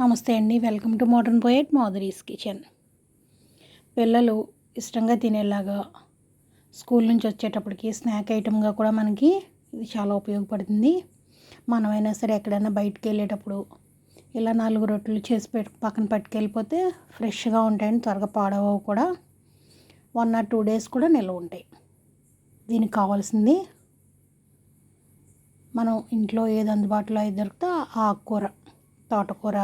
నమస్తే అండి. Welcome to modern poet Madhuri's kitchen. పిల్లలు ఇష్టంగా తినేలాగా స్కూల్ నుంచి వచ్చేటప్పటికి స్నాక్ ఐటమ్గా కూడా మనకి ఇది చాలా ఉపయోగపడుతుంది. మనమైనా సరే ఎక్కడైనా బయటికి వెళ్ళేటప్పుడు ఇలా నాలుగు రొట్టెలు చేసి పెట్టు పక్కన పట్టుకెళ్ళిపోతే ఫ్రెష్గా ఉంటాయని త్వరగా పాడవవు కూడా. వన్ ఆర్ టూ డేస్ కూడా నిల్వ ఉంటాయి. దీనికి కావాల్సింది మనం ఇంట్లో ఏది అందుబాటులో అయితే దొరికితే ఆకుకూర తోటకూర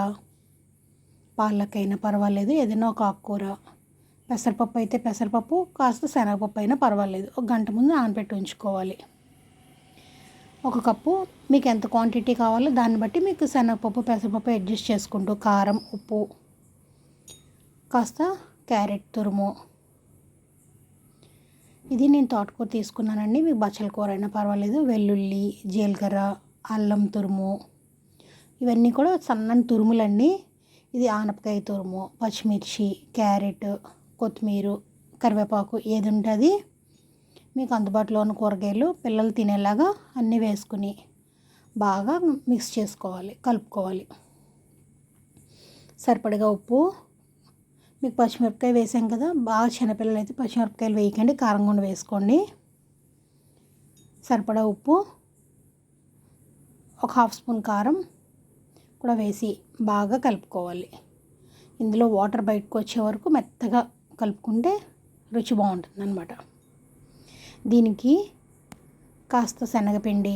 పాలకైనా పర్వాలేదు. ఏదైనా ఒక ఆకుకూర పెసరపప్పు అయితే పెసరపప్పు కాస్త శనగపప్పు అయినా పర్వాలేదు. ఒక గంట ముందు నానబెట్టి ఉంచుకోవాలి. ఒక కప్పు మీకు ఎంత క్వాంటిటీ కావాలో దాన్ని బట్టి మీకు శనగపప్పు పెసరపప్పు అడ్జస్ట్ చేసుకుంటూ కారం ఉప్పు కాస్త క్యారెట్ తురుము. ఇది నేను తోటకూర తీసుకున్నానండి. మీకు బచ్చల కూర అయినా పర్వాలేదు. వెల్లుల్లి జీలకర్ర అల్లం తురుము. ఇవన్నీ కూడా సన్నని తురుములండి. ఇది ఆనపకాయ తురుము పచ్చిమిర్చి క్యారెట్ కొత్తిమీర కరివేపాకు ఏది ఉంటుంది మీకు అందుబాటులో ఉన్న కూరగాయలు పిల్లలు తినేలాగా అన్నీ వేసుకుని బాగా మిక్స్ చేసుకోవాలి కలుపుకోవాలి. సరిపడగా ఉప్పు. మీకు పచ్చిమిరపకాయ వేసాం కదా బాగా చిన్నపిల్లలు అయితే పచ్చిమిరపకాయలు వేయకండి కారం కూడా వేసుకోండి. సరిపడా ఉప్పు. ఒక హాఫ్ స్పూన్ కారం. కూడా వేసి బాగా కలుపుకోవాలి. ఇందులో వాటర్ బయటకు వచ్చే వరకు మెత్తగా కలుపుకుంటే రుచి బాగుంటుంది అనమాట దీనికి కాస్త శనగపిండి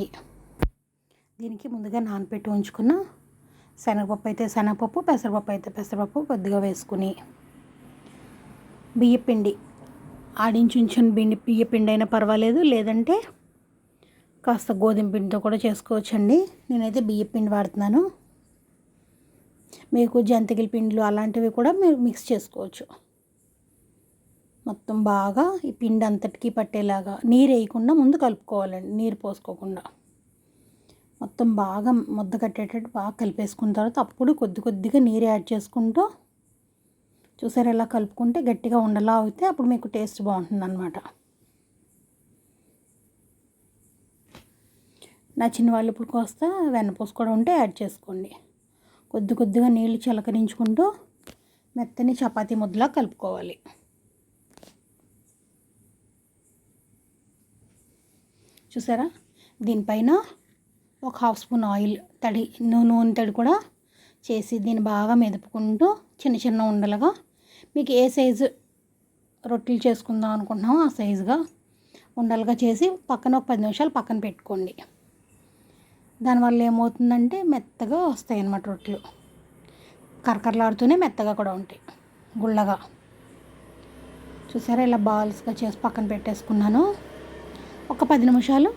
దీనికి ముందుగా నానపెట్టి ఉంచుకున్న శనగపప్పు అయితే శనగపప్పు పెసరపప్పు అయితే పెసరపప్పు కొద్దిగా వేసుకుని బియ్యపిండి ఆడించి ఉంచిన బియ్యపిండి అయినా పర్వాలేదు. లేదంటే కాస్త గోధుమ పిండితో కూడా చేసుకోవచ్చండి. నేనైతే బియ్యపిండి వాడుతున్నాను. మీకు జంతికల పిండిలు అలాంటివి కూడా మీరు మిక్స్ చేసుకోవచ్చు. మొత్తం బాగా ఈ పిండి అంతటికీ పట్టేలాగా నీరు వేయకుండా ముందు కలుపుకోవాలండి నీరు పోసుకోకుండా. మొత్తం బాగా ముద్ద కట్టేటట్టు బాగా కలిపేసుకున్న తర్వాత అప్పుడు కొద్ది కొద్దిగా నీరు యాడ్ చేసుకుంటూ చూసారు ఎలా కలుపుకుంటే గట్టిగా ఉండలా అవుతే అప్పుడు మీకు టేస్ట్ బాగుంటుంది అనమాట నచ్చిన వాళ్ళు ఇప్పుడు కోస్తా వెన్నపూస కూడా ఉంటే యాడ్ చేసుకోండి. కొద్ది కొద్దిగా నీళ్ళు చిలకరించుకుంటూ మెత్తని చపాతీ ముద్దలా కలుపుకోవాలి. చూసారా? దీనిపైన ఒక హాఫ్ స్పూన్ ఆయిల్ తడి నూనె తడి కూడా చేసి దీన్ని బాగా మెదుపుకుంటూ చిన్న చిన్న ఉండలుగా మీకు ఏ సైజు రొట్టెలు చేసుకుందాం అనుకుంటున్నామో ఆ సైజుగా ఉండలుగా చేసి పక్కన ఒక పది నిమిషాలు పక్కన పెట్టుకోండి. దానివల్ల ఏమవుతుందంటే మెత్తగా వస్తాయి అన్నమాట రొట్టెలు. కరకరలాడుతూనే మెత్తగా కూడా ఉంటాయి. గుళ్ళగా చూసారా ఇలా బాల్స్గా చేసి పక్కన పెట్టేసుకున్నాను. ఒక పది నిమిషాలు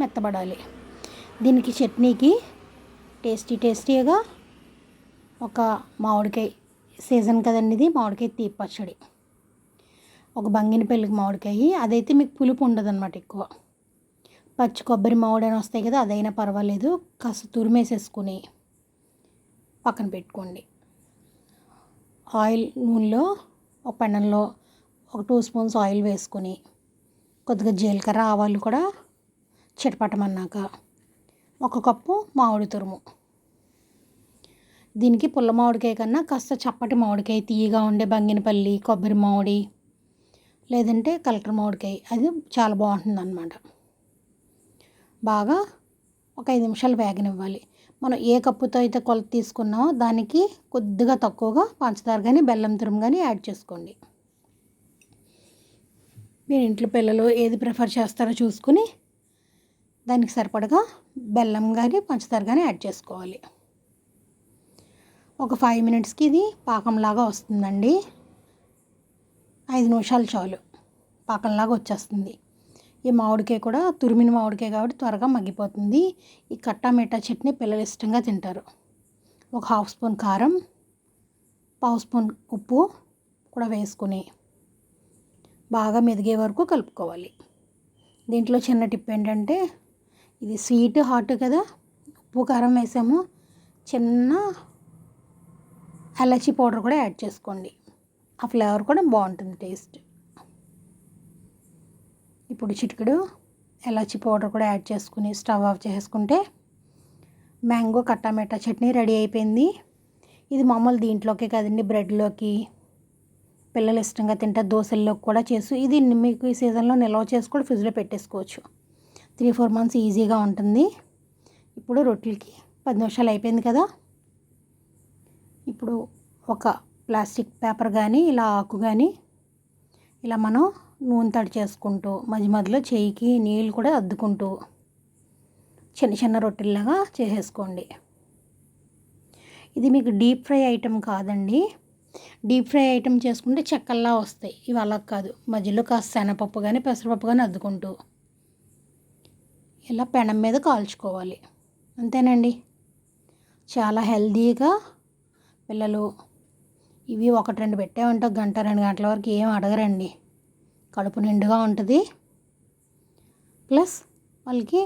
మెత్తబడాలి. దీనికి చట్నీకి టేస్టీ టేస్టీగా ఒక మామిడికాయ సీజన్ కదండి ఇది మామిడికాయ తీపి పచ్చడి. ఒక పెళ్ళికి మామిడికాయ అదైతే మీకు పులుపు ఉండదు అనమాట ఎక్కువ. పచ్చి కొబ్బరి మామిడని వస్తాయి కదా అదైనా పర్వాలేదు. కాస్త తురిమేసేసుకుని పక్కన పెట్టుకోండి. ఆయిల్ నూనెలో ఒక పెనంలో ఒక టూ స్పూన్స్ ఆయిల్ వేసుకొని కొద్దిగా జీలకర్ర ఆవాలు కూడా చిటపటమన్నాక ఒక కప్పు మామిడి తురుము. దీనికి పుల్ల మామిడికాయ కన్నా కాస్త చప్పటి మామిడికాయ తీయగా ఉండే బంగినపల్లి కొబ్బరి మామిడి లేదంటే కలెక్టర్ మామిడికాయ అది చాలా బాగుంటుంది అన్నమాట బాగా ఒక ఐదు నిమిషాలు వేగనివ్వాలి. మనం ఏ కప్పుతో అయితే కొలత తీసుకున్నామో దానికి కొద్దిగా తక్కువగా పంచదార కానీ బెల్లం తురుము కానీ యాడ్ చేసుకోండి. మీరు ఇంట్లో పిల్లలు ఏది ప్రిఫర్ చేస్తారో చూసుకుని దానికి సరిపడగా బెల్లం కానీ పంచదార కానీ యాడ్ చేసుకోవాలి. ఒక ఫైవ్ మినిట్స్కి ఇది పాకంలాగా వస్తుందండి. ఐదు నిమిషాలు చాలు. పాకంలాగా వచ్చేస్తుంది. ఈ మామిడికాయ కూడా తురిమిన మామిడికాయ కాబట్టి త్వరగా మగ్గిపోతుంది. ఈ కట్టా మిఠా చట్నీ పిల్లలు ఇష్టంగా తింటారు. ఒక హాఫ్ స్పూన్ కారం పావు స్పూన్ ఉప్పు కూడా వేసుకుని బాగా మెదిగే వరకు కలుపుకోవాలి. దీంట్లో చిన్న టిప్ ఏంటంటే ఇది స్వీట్ హాట్ కదా. ఉప్పు కారం వేసాము. చిన్న ఎలచి పౌడర్ కూడా యాడ్ చేసుకోండి. ఆ ఫ్లేవర్ కూడా బాగుంటుంది టేస్ట్. ఇప్పుడు చిటికెడు ఎలాచి పౌడర్ కూడా యాడ్ చేసుకుని స్టవ్ ఆఫ్ చేసుకుంటే మ్యాంగో కట్టామెట్టా చట్నీ రెడీ అయిపోయింది. ఇది మామూలు దీంట్లోకే కదండి బ్రెడ్లోకి పిల్లలు ఇష్టంగా తింటే దోశల్లోకి కూడా చేసు ఇది మీకు ఈ సీజన్లో నిల్వ చేసి కూడా ఫ్రిడ్జ్లో పెట్టేసుకోవచ్చు. త్రీ ఫోర్ మంత్స్ ఈజీగా ఉంటుంది. ఇప్పుడు రొట్టెలకి పది నిమిషాలు అయిపోయింది కదా. ఇప్పుడు ఒక ప్లాస్టిక్ పేపర్ కానీ ఇలా ఆకు కానీ ఇలా మనం నూనె తడి చేసుకుంటూ మధ్య మధ్యలో చేయికి నీళ్ళు కూడా అద్దుకుంటూ చిన్న చిన్న రొట్టెల్లాగా చేసేసుకోండి. ఇది మీకు డీప్ ఫ్రై ఐటెం కాదండి. డీప్ ఫ్రై ఐటెం చేసుకుంటే చెక్కల్లా వస్తాయి. ఇవి అలా కాదు. మధ్యలో కాస్త శనగపప్పు కానీ పెసరపప్పు కానీ అద్దుకుంటూ ఇలా పెనం మీద కాల్చుకోవాలి. అంతేనండి. చాలా హెల్దీగా పిల్లలు ఇవి ఒకటి రెండు పెట్టామంటే గంట రెండు గంటల వరకు ఏం అడగరండి. కడుపు నిండుగా ఉంటుంది. ప్లస్ వాళ్ళకి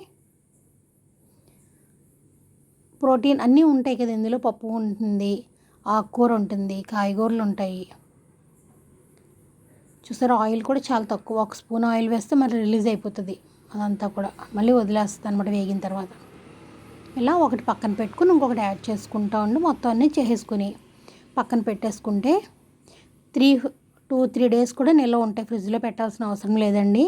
ప్రోటీన్ అన్నీ ఉంటాయి కదా ఇందులో పప్పు ఉంటుంది ఆకుకూర ఉంటుంది కాయగూరలు ఉంటాయి. చూసారా ఆయిల్ కూడా చాలా తక్కువ ఒక స్పూన్ ఆయిల్ వేస్తే మరి రిలీజ్ అయిపోతుంది. అదంతా కూడా మళ్ళీ వదిలేస్తుంది అనమాట వేగిన తర్వాత. ఇలా ఒకటి పక్కన పెట్టుకుని ఇంకొకటి యాడ్ చేసుకుంటా ఉండి మొత్తం అన్నీ చేసేసుకుని పక్కన పెట్టేసుకుంటే త్రీ టూ త్రీ డేస్ కూడా నిల్వ ఉంటాయి. ఫ్రిడ్జ్లో పెట్టాల్సిన అవసరం లేదండి.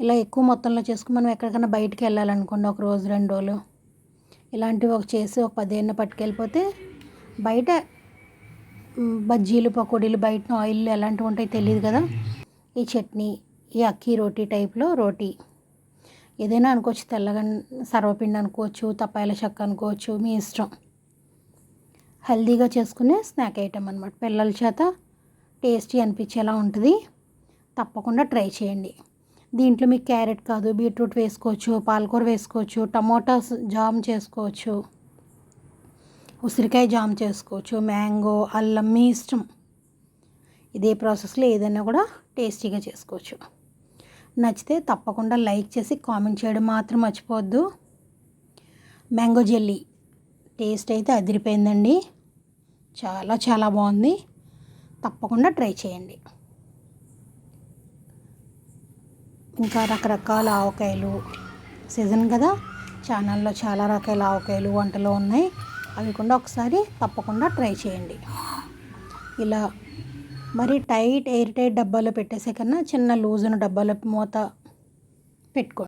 ఇలా ఎక్కువ మొత్తంలో చేసుకుని మనం ఎక్కడికైనా బయటికి వెళ్ళాలనుకోండి ఒక రోజు రెండు రోజులు ఇలాంటివి ఒక చేసి ఒక పదిహేను పట్టుకెళ్ళిపోతే బయట బజ్జీలు పకోడీలు బయట ఆయిల్ ఎలాంటివి ఉంటాయి తెలియదు కదా. ఈ చట్నీ ఈ అక్కీ రోటీ టైప్లో రోటీ. ఏదైనా అనుకోవచ్చు తెల్లగా సర్వపిండి అనుకోవచ్చు తప్పాయిల చెక్క అనుకోవచ్చు మీ ఇష్టం. హెల్దీగా చేసుకునే స్నాక్ ఐటమ్ అనమాట పిల్లల చేత టేస్టీ అనిపించేలా ఉంటుంది. తప్పకుండా ట్రై చేయండి. దీంట్లో మీకు క్యారెట్ కాదు బీట్రూట్ వేసుకోవచ్చు పాలకూర వేసుకోవచ్చు టమోటాస్ జామ్ చేసుకోవచ్చు ఉసిరికాయ జామ్ చేసుకోవచ్చు మ్యాంగో అల్లం మీ ఇష్టం. ఇదే ప్రాసెస్లో ఏదైనా కూడా టేస్టీగా చేసుకోవచ్చు. నచ్చితే తప్పకుండా లైక్ చేసి కామెంట్ చేయడం మాత్రం మర్చిపోవద్దు. Mango jelly. టేస్ట్ అయితే అదిరిపోయిందండి. చాలా చాలా బాగుంది. తప్పకుండా ట్రై చేయండి. ఇంకా రకరకాల ఆవకాయలు సీజన్ కదా. ఛానల్లో చాలా రకాల ఆవకాయలు వంటలు ఉన్నాయి. అవి కూడా ఒకసారి తప్పకుండా ట్రై చేయండి. ఇలా మరి టైట్ ఎయిర్ టైట్ డబ్బాలో పెట్టేసే కన్నా చిన్న లూజున డబ్బాలో మూత పెట్టుకోండి.